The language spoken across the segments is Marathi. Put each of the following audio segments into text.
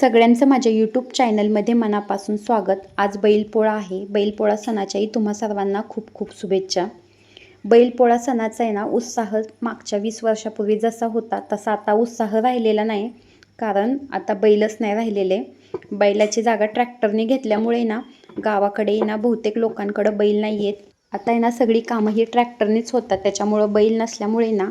सगळ्यांचं माझ्या यूट्यूब चॅनलमध्ये मनापासून स्वागत. आज बैलपोळा आहे. बैलपोळा सणाच्याही तुम्हा सर्वांना खूप खूप शुभेच्छा. बैलपोळा सणाचा आहे ना उत्साह मागच्या वीस वर्षापूर्वी जसा होता तसा आता उत्साह राहिलेला नाही. कारण आता बैलच नाही राहिलेले. बैलाची जागा ट्रॅक्टरने घेतल्यामुळे ना गावाकडे ना बहुतेक लोकांकडं बैल नाही आहेत आता आहे ना सगळी कामं ही ट्रॅक्टरनेच होतात. त्याच्यामुळं बैल नसल्यामुळे ना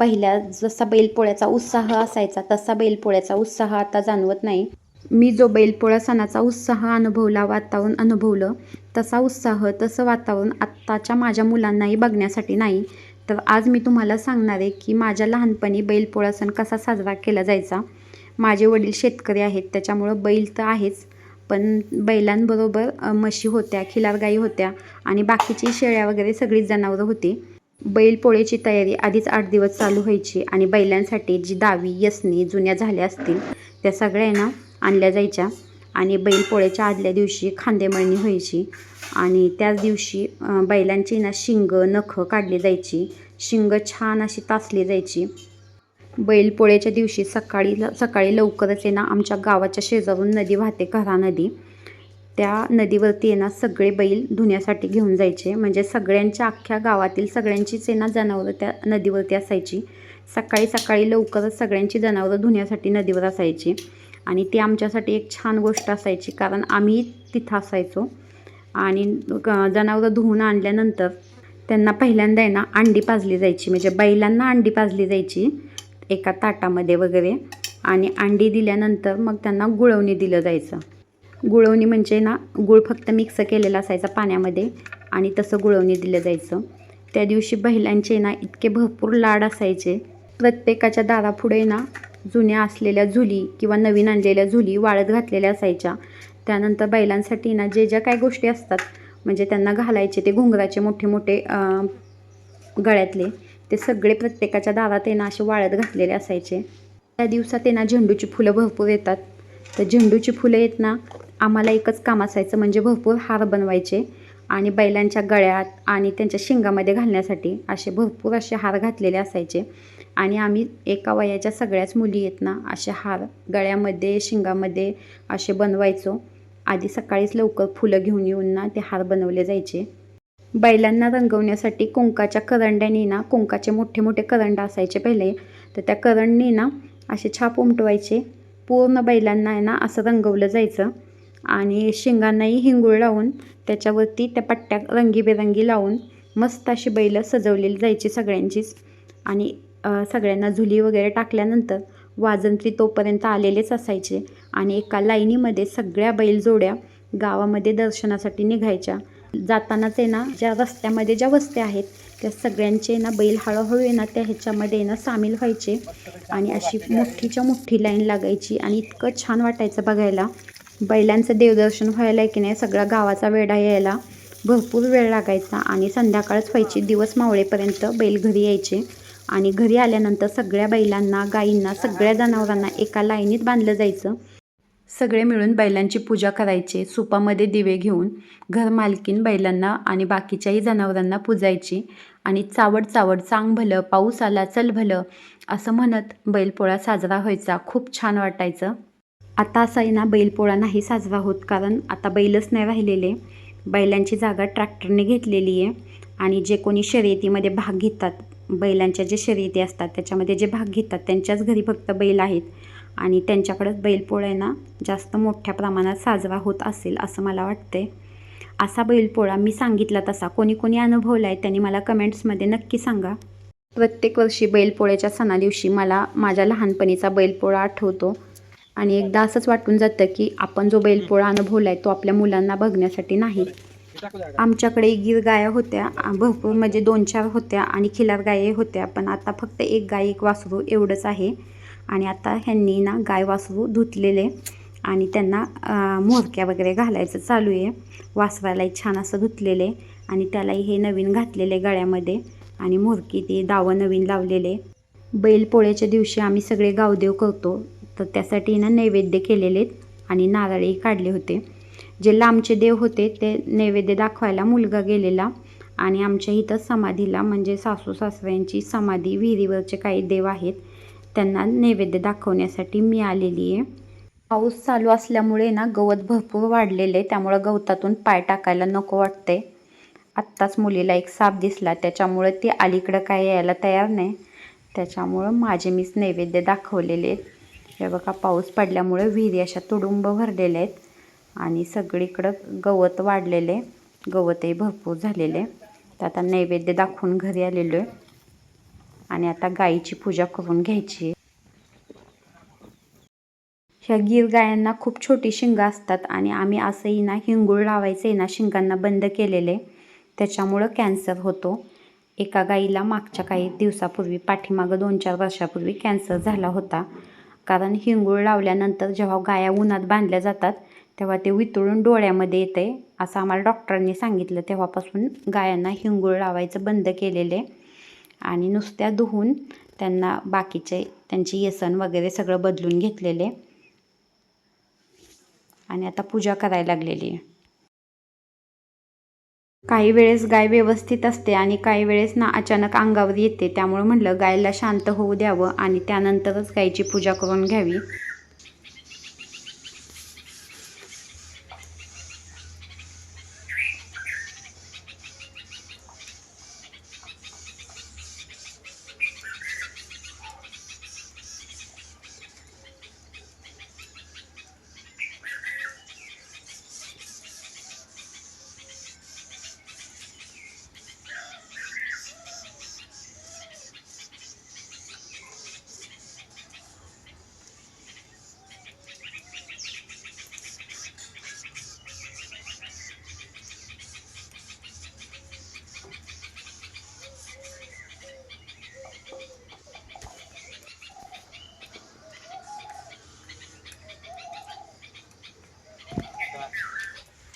पहिल्या जसा बैलपोळ्याचा उत्साह असायचा तसा बैलपोळ्याचा उत्साह आता जाणवत नाही. मी जो बैलपोळा सणाचा उत्साह अनुभवला वातावरण अनुभवलं तसा उत्साह तसं वातावरण आत्ताच्या माझ्या मुलांनाही बघण्यासाठी नाही. तर आज मी तुम्हाला सांगणार आहे की माझ्या लहानपणी बैलपोळा सण कसा साजरा केला जायचा. माझे वडील शेतकरी आहेत त्याच्यामुळं बैल तर आहेच. पण बैलांबरोबर म्हशी होत्या खिलारगाई होत्या आणि बाकीची शेळ्या वगैरे सगळीच जनावरं होती. बैलपोळ्याची तयारी आधीच आठ दिवस चालू व्हायची आणि बैलांसाठी जी दावी यसनी जुन्या झाल्या असतील त्या सगळ्यांना आणल्या जायच्या आणि बैलपोळ्याच्या आदल्या दिवशी खांदेमळणी व्हायची आणि त्याच दिवशी बैलांची ना शिंग नखं काढली जायची. शिंग छान अशी तासली जायची. बैलपोळ्याच्या दिवशी सकाळी सकाळी लवकरच आहे ना आमच्या गावाच्या शेजारून नदी वाहते घरा नदी त्या नदीवरती आहे ना सगळे बैल धुण्यासाठी घेऊन जायचे. म्हणजे सगळ्यांच्या अख्ख्या गावातील सगळ्यांचीच येणार जनावरं त्या नदीवरती असायची. सकाळी सकाळी लवकरच सगळ्यांची जनावरं धुण्यासाठी नदीवर असायची. आणि ती आमच्यासाठी एक छान गोष्ट असायची कारण आम्ही तिथं असायचो. आणि जनावरं धुवून आणल्यानंतर त्यांना पहिल्यांदा आहे ना अंडी पाजली जायची. म्हणजे बैलांना अंडी पाजली जायची एका ताटामध्ये वगैरे. आणि अंडी दिल्यानंतर मग त्यांना गुळवणी दिलं जायचं. गुळवणी म्हणजे ना गुळ फक्त मिक्स केलेला असायचा पाण्यामध्ये आणि तसं गुळवणी दिलं जायचं. त्या दिवशी बैलांचे ना इतके भरपूर लाड असायचे. प्रत्येकाच्या दारापुढे ना जुन्या असलेल्या झुली किंवा नवीन आणलेल्या झुली वाळत घातलेल्या असायच्या. त्यानंतर बैलांसाठी ना जे ज्या काय गोष्टी असतात म्हणजे त्यांना घालायचे ते घुंगराचे मोठे मोठे गळ्यातले ते सगळे प्रत्येकाच्या दारात आहे ना असे वाळत घातलेले असायचे. त्या दिवसात आहे ना झेंडूची फुलं भरपूर येतात. तर झेंडूची फुलं येत ना आम्हाला एकच काम असायचं म्हणजे भरपूर हार बनवायचे आणि बैलांच्या गळ्यात आणि त्यांच्या शिंगामध्ये घालण्यासाठी असे भरपूर असे हार घातलेले असायचे. आणि आम्ही एका वयाच्या सगळ्याच मुली आहेत ना असे हार गळ्यामध्ये शिंगामध्ये असे बनवायचो. आधी सकाळीच लवकर फुलं घेऊन येऊन ना ते हार बनवले जायचे. बैलांना रंगवण्यासाठी कुंकाच्या करंड्याने ना कुंकाचे मोठे मोठे करंड असायचे पहिले. तर त्या करंडनी ना असे छाप उमटवायचे. पूर्ण बैलांना आहे ना असं रंगवलं जायचं. आणि शेंगांनाही हिंगूळ लावून त्याच्यावरती त्या पट्ट्या रंगीबेरंगी लावून मस्त अशी बैलं सजवलेली जायची सगळ्यांचीच. आणि सगळ्यांना झुली वगैरे टाकल्यानंतर वाजंत्री तोपर्यंत आलेलेच असायचे आणि एका लाईनीमध्ये सगळ्या बैलजोड्या गावामध्ये दर्शनासाठी निघायच्या. जातानाच आहे ना ज्या रस्त्यामध्ये ज्या वस्त्या आहेत त्या सगळ्यांचे ना बैल हळूहळू आहे ना त्या ह्याच्यामध्ये ना सामील व्हायचे आणि अशी मोठीच्या मोठी लाईन लागायची आणि इतकं छान वाटायचं बघायला. बैलांचं देवदर्शन व्हायला की नाही सगळा गावाचा वेढा यायला भरपूर वेळ लागायचा आणि संध्याकाळच व्हायची. दिवस मावळेपर्यंत बैल घरी यायचे आणि घरी आल्यानंतर सगळ्या बैलांना गाईंना सगळ्या जनावरांना एका लाईनीत बांधलं जायचं. सगळे मिळून बैलांची पूजा करायचे सुपामध्ये दिवे घेऊन घर मालकीन बैलांना आणि बाकीच्याही जनावरांना पूजायची आणि चावड चावड चांग भलं पाऊस आला चल भलं असं म्हणत बैलपोळा साजरा व्हायचा. खूप छान वाटायचं. आता असं आहे ना बैलपोळा नाही साजरा होत कारण आता बैलच नाही राहिलेले. बैलांची जागा ट्रॅक्टरने घेतलेली आहे आणि जे कोणी शर्यतीमध्ये भाग घेतात बैलांच्या जे शर्यती असतात त्याच्यामध्ये जे भाग घेतात त्यांच्याच घरी फक्त बैल आहेत आणि त्यांच्याकडंच बैलपोळा ना जास्त मोठ्या प्रमाणात साजरा होत असेल असं मला वाटते असा बैलपोळा मी सांगितला तसा कोणी कोणी अनुभवला आहे त्यांनी मला कमेंट्समध्ये नक्की सांगा. प्रत्येक वर्षी बैलपोळ्याच्या सणादिवशी मला माझ्या लहानपणीचा बैलपोळा आठवतो. आणि एकदा असंच वाटून जातं की आपण जो बैलपोळा अनुभवला आहे तो आपल्या मुलांना बघण्यासाठी नाही. आमच्याकडे गिर गाया होत्या भरपूर म्हणजे दोन चार होत्या आणि खिलार गायी होत्या पण आता फक्त एक गाय एक वासरू एवढंच आहे. आणि आता ह्यांनी ना गाय वासरू धुतलेले आणि त्यांना मोरक्या वगैरे घालायचं चालू आहे. वासरालाही छान असं धुतलेले आणि त्यालाही हे नवीन घातलेले गळ्यामध्ये आणि मोरकी ते दावं नवीन लावलेले. बैलपोळ्याच्या दिवशी आम्ही सगळे गावदेव करतो. तर त्यासाठी ना नैवेद्य केलेले आणि नारळही काढले होते. जे लांबचे देव होते ते नैवेद्य दाखवायला मुलगा गेलेला आणि आमच्या इथं समाधीला म्हणजे सासू सासऱ्यांची समाधी विहिरीवरचे काही देव आहेत त्यांना नैवेद्य दाखवण्यासाठी मी आलेली आहे. पाऊस चालू असल्यामुळे ना गवत भरपूर वाढलेले आहे त्यामुळं गवतातून पाय टाकायला नको वाटते आत्ताच मुलीला एक साप दिसला त्याच्यामुळे ती अलीकडं काय यायला तयार नाही. त्याच्यामुळं माझे मीच नैवेद्य दाखवलेले आहेत. हे बघा पाऊस पडल्यामुळे विहिरी अशा तुडुंब भरलेल्या आहेत आणि सगळीकडं गवत वाढलेले गवतही भरपूर झालेले तर आता नैवेद्य दाखवून घरी आलेलो आहे. आणि आता गाईची पूजा करून घ्यायची ह्या गीर गायांना खूप छोटी शिंगा असतात आणि आम्ही असंही ना हिंगूळ लावायचंही ना शिंगांना बंद केलेले त्याच्यामुळं कॅन्सर होतो. एका गाईला मागच्या काही दिवसापूर्वी पाठीमागं दोन चार वर्षापूर्वी कॅन्सर झाला होता. कारण हिंगूळ लावल्यानंतर जेव्हा गाया उन्हात बांधल्या जातात तेव्हा ते वितळून डोळ्यामध्ये येते असं आम्हाला डॉक्टरांनी सांगितलं. तेव्हापासून गायांना हिंगूळ लावायचं बंद केलेले आणि नुसत्या धुवून त्यांना बाकीचे त्यांची येसन वगैरे सगळं बदलून घेतलेले. आणि आता पूजा करायला लागलेली. आहे काही वेळेस गाय व्यवस्थित असते आणि काही वेळेस ना अचानक अंगावर येते. त्यामुळे म्हटलं गायला शांत होऊ द्यावं आणि त्यानंतरच गायची पूजा करून घ्यावी.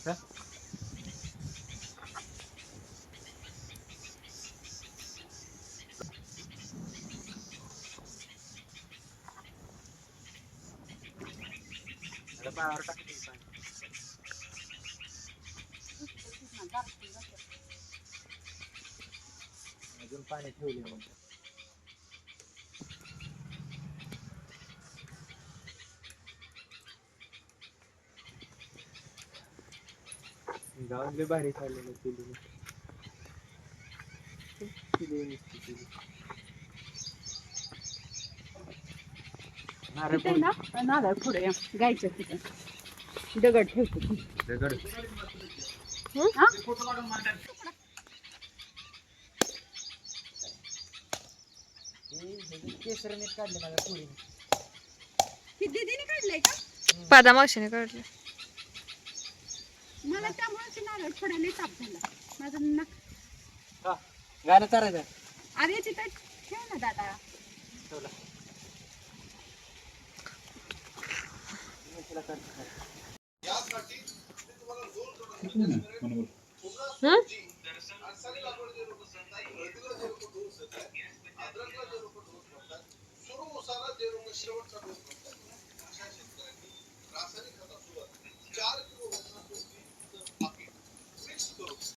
का आता बाहेर टाकते पाणी. अजून पाणी ठेवले मग गावातले भारी खाल्लेलं केली तिथे ना? नारळ पुढे या, गायच्या तिथे. दगड ठेवतो. दगड हा? केसर मीठ काढले माझ्या पोरीने. ही दीदीने काढलंय का? पादा मावशीने काढले मला त्यामुळेच नारळ फोडायला ताप झाला. माझा नक हा गाणं चालायचं अरे तिथं ठेव ना दादा. ठेवला. शेवटचा